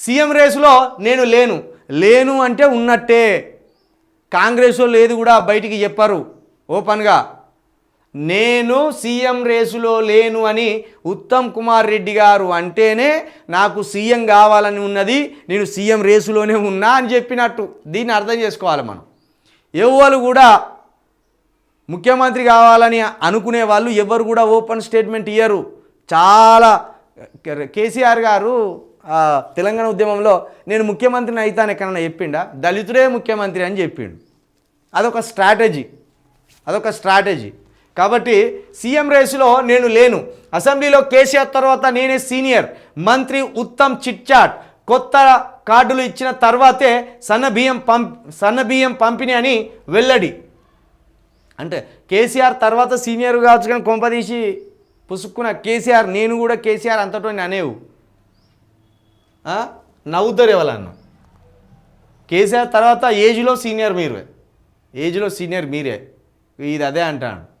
CM రేసులో నేను లేను. లేను అంటే ఉన్నట్టే. కాంగ్రెస్ లేదు కూడా బయటికి చెప్పారు. ఓపెన్గా. నేను సీఎం రేసులో లేను అని ఉత్తమ్ కుమార్ రెడ్డి గారు అంటేనే నాకు సీఎం కావాలని ఉన్నది నేను సీఎం రేసులోనే ఉన్నా అని చెప్పినట్టు. దీన్ని అర్థం చేసుకోవాలి మనం. ఎవరు కూడా ముఖ్యమంత్రి కావాలని అనుకునే వాళ్ళు ఎవరు కూడా ఓపెన్ స్టేట్మెంట్ ఇయ్యరు. చాలా కేసీఆర్ గారు తెలంగాణ ఉద్యమంలో నేను ముఖ్యమంత్రిని అవుతాను ఎక్కడన్నా చెప్పిండా? దళితుడే ముఖ్యమంత్రి అని చెప్పిండు. అదొక స్ట్రాటజీ. అదొక స్ట్రాటజీ. కాబట్టి సీఎం రేసులో నేను లేను. అసెంబ్లీలో కేసీఆర్ తర్వాత నేనే సీనియర్. మంత్రి ఉత్తమ్ చిట్చాట్ కొత్త కార్డులు ఇచ్చిన తర్వాతే సన్న బియ్యం పంప్ సన్న బియ్యం పంపిణీ అని వెల్లడి. అంటే కేసీఆర్ తర్వాత సీనియర్ కావచ్చు కానీ కొంపదీసి పుసుక్కున్న కేసీఆర్ నేను కూడా కేసీఆర్ అంతటో అనేవు. నవ్వుతారు ఎవరన్నా? కేసీఆర్ తర్వాత ఏజ్లో సీనియర్ మీరే ఏజ్లో సీనియర్ మీరే. ఇది అదే అంటాను.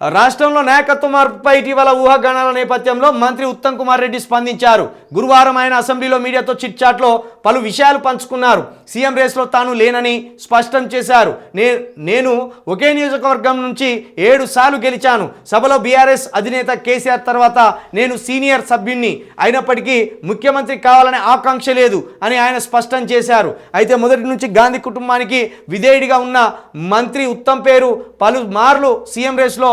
రాష్ట్రంలో నాయకత్వ మార్పుపై ఇటీవల ఊహాగానాల నేపథ్యంలో మంత్రి ఉత్తమ్ కుమార్ రెడ్డి స్పందించారు. గురువారం ఆయన అసెంబ్లీలో మీడియాతో చిట్చాట్లో పలు విషయాలు పంచుకున్నారు. సీఎం రేస్లో తాను లేనని స్పష్టం చేశారు. నే నేను ఒకే నియోజకవర్గం నుంచి ఏడు సార్లు గెలిచాను. సభలో బీఆర్ఎస్ అధినేత కేసీఆర్ తర్వాత నేను సీనియర్ సభ్యుణ్ణి. అయినప్పటికీ ముఖ్యమంత్రి కావాలనే ఆకాంక్ష లేదు అని ఆయన స్పష్టం చేశారు. అయితే మొదటి నుంచి గాంధీ కుటుంబానికి విధేయుడిగా ఉన్న మంత్రి ఉత్తమ్ పేరు పలు మార్లు సీఎం రేస్లో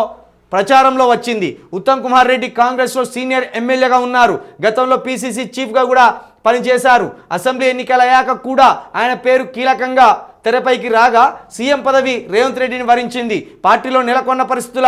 ప్రచారంలో వచ్చింది. ఉత్తమ్ కుమార్ రెడ్డి కాంగ్రెస్లో సీనియర్ ఎమ్మెల్యేగా ఉన్నారు. గతంలో పీసీసీ చీఫ్గా కూడా పనిచేశారు. అసెంబ్లీ ఎన్నికలయ్యాక కూడా ఆయన పేరు కీలకంగా తెరపైకి రాగా సీఎం పదవి రేవంత్ రెడ్డిని వరించింది. పార్టీలో నెలకొన్న పరిస్థితుల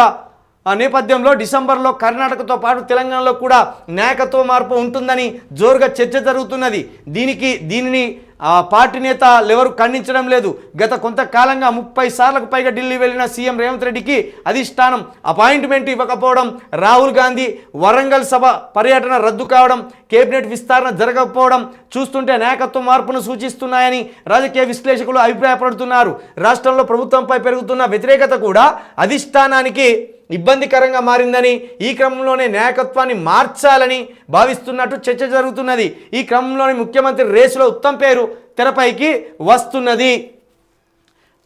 ఆ నేపథ్యంలో డిసెంబర్లో కర్ణాటకతో పాటు తెలంగాణలో కూడా నాయకత్వ మార్పు ఉంటుందని జోరుగా చర్చ జరుగుతున్నది. దీనికి దీనిని ఆ పార్టీ నేత ఎవరు ఖండించడం లేదు. గత కొంతకాలంగా ముప్పై సార్లకు పైగా ఢిల్లీ వెళ్ళిన సీఎం రేవంత్ రెడ్డికి అధిష్టానం అపాయింట్మెంట్ ఇవ్వకపోవడం రాహుల్ గాంధీ వరంగల్ సభ పర్యటన రద్దు కావడం కేబినెట్ విస్తరణ జరగకపోవడం చూస్తుంటే నాయకత్వ మార్పును సూచిస్తున్నాయని రాజకీయ విశ్లేషకులు అభిప్రాయపడుతున్నారు. రాష్ట్రంలో ప్రభుత్వంపై పెరుగుతున్న వ్యతిరేకత కూడా అధిష్టానానికి ఇబ్బందికరంగా మారిందని ఈ క్రమంలోనే నాయకత్వాన్ని మార్చాలని భావిస్తున్నట్టు చర్చ జరుగుతున్నది. ఈ క్రమంలోనే ముఖ్యమంత్రి రేసులో ఉత్తమ్ పేరు తెరపైకి వస్తున్నది.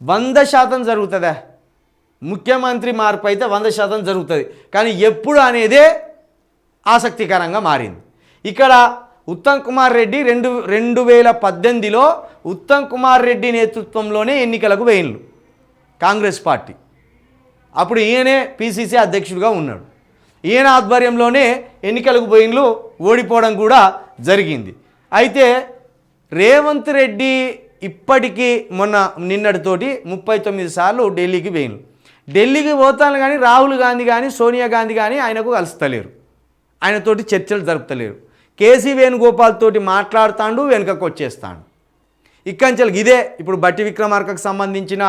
వంద శాతం జరుగుతుందా? ముఖ్యమంత్రి మార్పు అయితే వంద శాతం జరుగుతుంది. కానీ ఎప్పుడు అనేదే ఆసక్తికరంగా మారింది. ఇక్కడ ఉత్తమ్ కుమార్ రెడ్డి రెండు రెండు వేల పద్దెనిమిదిలో ఉత్తమ్ కుమార్ రెడ్డి నేతృత్వంలోనే ఎన్నికలకు వేయిండ్లు కాంగ్రెస్ పార్టీ. అప్పుడు ఈయనే పిసిసి అధ్యక్షుడిగా ఉన్నాడు. ఈయన ఆధ్వర్యంలోనే ఎన్నికలకు పోయిన్లు ఓడిపోవడం కూడా జరిగింది. అయితే రేవంత్ రెడ్డి ఇప్పటికీ మొన్న నిన్నటితోటి ముప్పై తొమ్మిది సార్లు ఢిల్లీకి పోయిన్లు. ఢిల్లీకి పోతాను కానీ రాహుల్ గాంధీ కానీ సోనియా గాంధీ కానీ ఆయనకు కలుస్తలేరు. ఆయనతోటి చర్చలు జరుపుతలేరు. కేసీ వేణుగోపాల్ తోటి మాట్లాడుతాండు వెనుకకు వచ్చేస్తాడు. ఇక్కడి ఇదే ఇప్పుడు బట్టి విక్రమార్కకు సంబంధించిన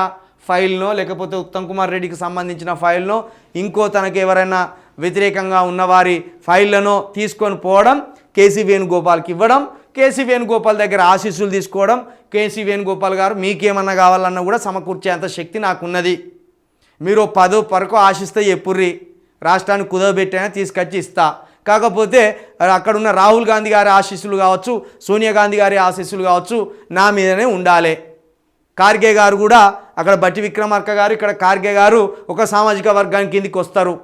ఫైల్నో లేకపోతే ఉత్తమ్ కుమార్ రెడ్డికి సంబంధించిన ఫైల్నో ఇంకో తనకి ఎవరైనా వ్యతిరేకంగా ఉన్నవారి ఫైళ్ళను తీసుకొని పోవడం కేసీ వేణుగోపాల్కి ఇవ్వడం కేసీ వేణుగోపాల్ దగ్గర ఆశీస్సులు తీసుకోవడం కేసీ వేణుగోపాల్ గారు మీకేమన్నా కావాలన్నా కూడా సమకూర్చేంత శక్తి నాకున్నది. మీరు పదో పరకు ఆశిస్తే ఎప్పుర్రి? రాష్ట్రాన్ని కుదవబెట్టైనా తీసుకొచ్చి ఇస్తా. కాకపోతే అక్కడున్న రాహుల్ గాంధీ గారి ఆశీస్సులు కావచ్చు సోనియా గాంధీ గారి ఆశీస్సులు కావచ్చు నా మీదనే ఉండాలి. కార్గే గారు కూడా అక్కడ బట్టి విక్రమార్క గారు ఇక్కడ కార్గే గారు ఒక సామాజిక వర్గానికి కిందికి వస్తారు.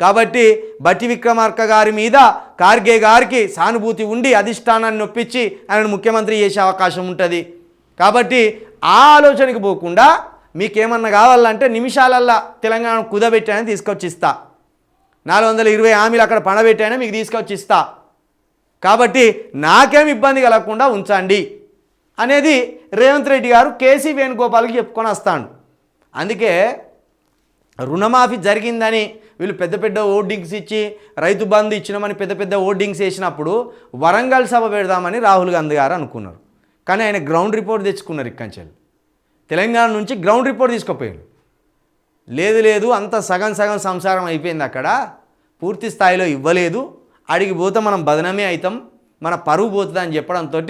కాబట్టి బట్టి విక్రమార్క గారి మీద కార్గే గారికి సానుభూతి ఉండి అధిష్టానాన్ని నొప్పించి ఆయనను ముఖ్యమంత్రి చేసే అవకాశం ఉంటుంది. కాబట్టి ఆ ఆలోచనకి పోకుండా మీకేమన్నా కావాలంటే నిమిషాలల్లా తెలంగాణ కుదబెట్టానని తీసుకొచ్చి ఇస్తా నాలుగు వందల ఇరవై హామీలు అక్కడ పడబెట్టాయని మీకు తీసుకొచ్చి ఇస్తా కాబట్టి నాకేం ఇబ్బంది కలగకుండా ఉంచండి. అనేది రేవంత్ రెడ్డి గారు కేసీ వేణుగోపాల్కి చెప్పుకొని వస్తాడు. అందుకే రుణమాఫీ జరిగిందని వీళ్ళు పెద్ద పెద్ద ఓర్డింగ్స్ ఇచ్చి రైతు బంధు ఇచ్చినామని పెద్ద పెద్ద ఓర్డింగ్స్ వేసినప్పుడు వరంగల్ సభ పెడదామని రాహుల్ గాంధీ గారు అనుకున్నారు. కానీ ఆయన గ్రౌండ్ రిపోర్ట్ తెచ్చుకున్నారు ఇక్కడి తెలంగాణ నుంచి గ్రౌండ్ రిపోర్ట్ తీసుకుపోయారు లేదు లేదు అంత సగం సగం సంసారం అయిపోయింది అక్కడ. పూర్తి స్థాయిలో ఇవ్వలేదు. అడిగి పోతే మనం బదనమే అవుతాం. మన పరువు పోతుంది అని చెప్పడంతో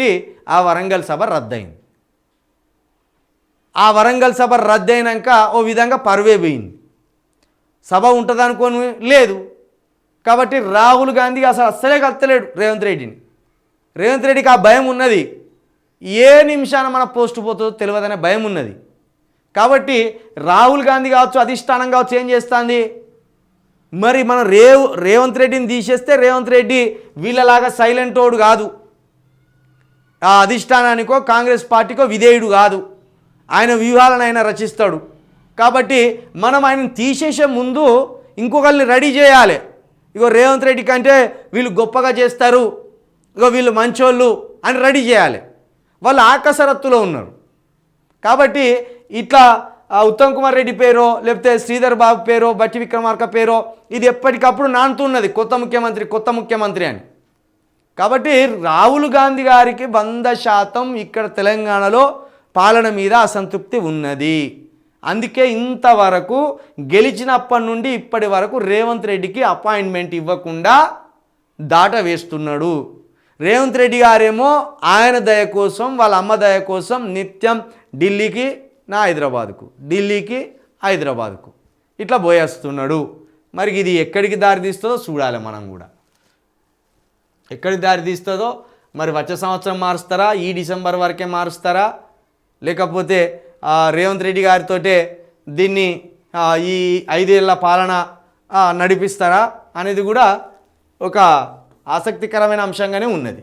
ఆ వరంగల్ సభ రద్దయింది. ఆ వరంగల్ సభ రద్దయినాక ఓ విధంగా పరువే పోయింది. సభ ఉంటుంది అనుకోని లేదు. కాబట్టి రాహుల్ గాంధీ అసలు అస్సలే కలతలేడు రేవంత్ రెడ్డిని. రేవంత్ రెడ్డికి ఆ భయం ఉన్నది. ఏ నిమిషాన మన పోస్ట్ పోతుందో తెలియదనే భయం ఉన్నది. కాబట్టి రాహుల్ గాంధీ కావచ్చు అధిష్టానం కావచ్చు ఏం చేస్తుంది? మరి మనం రేవ్ రేవంత్ రెడ్డిని తీసేస్తే రేవంత్ రెడ్డి వీళ్ళలాగా సైలెంట్ ఓడు కాదు. ఆ అధిష్టానానికో కాంగ్రెస్ పార్టీకో విధేయుడు కాదు. ఆయన వ్యూహాలను ఆయన రచిస్తాడు. కాబట్టి మనం ఆయనను తీసేసే ముందు ఇంకొకరిని రెడీ చేయాలి. ఇగో రేవంత్ రెడ్డి కంటే వీళ్ళు గొప్పగా చేస్తారు. ఇగో వీళ్ళు మంచోళ్ళు అని రెడీ చేయాలి. వాళ్ళు ఆకసరత్తులో ఉన్నారు. కాబట్టి ఇట్లా ఉత్తమ్ కుమార్ రెడ్డి పేరో లేకపోతే శ్రీధర్ బాబు పేరో బట్టి విక్రమార్క పేరో ఇది ఎప్పటికప్పుడు నానుతున్నది కొత్త ముఖ్యమంత్రి కొత్త ముఖ్యమంత్రి అని. కాబట్టి రాహుల్ గాంధీ గారికి వంద శాతం ఇక్కడ తెలంగాణలో పాలన మీద అసంతృప్తి ఉన్నది. అందుకే ఇంతవరకు గెలిచినప్పటి నుండి ఇప్పటి వరకు రేవంత్ రెడ్డికి అపాయింట్మెంట్ ఇవ్వకుండా దాట వేస్తున్నాడు. రేవంత్ రెడ్డి గారేమో ఆయన దయ కోసం వాళ్ళ అమ్మ దయ కోసం నిత్యం ఢిల్లీకి నా హైదరాబాద్కు ఢిల్లీకి హైదరాబాద్కు. ఇట్లా పోయేస్తున్నాడు మరి ఇది ఎక్కడికి దారి తీస్తుందో చూడాలి మనం కూడా. ఎక్కడికి దారి తీస్తుందో మరి వచ్చే సంవత్సరం మారుస్తారా? ఈ డిసెంబర్ వరకే మారుస్తారా? లేకపోతే రేవంత్ రెడ్డి గారితోటే దీన్ని ఈ ఐదేళ్ళ పాలన నడిపిస్తారా? అనేది కూడా ఒక ఆసక్తికరమైన అంశంగానే ఉన్నది.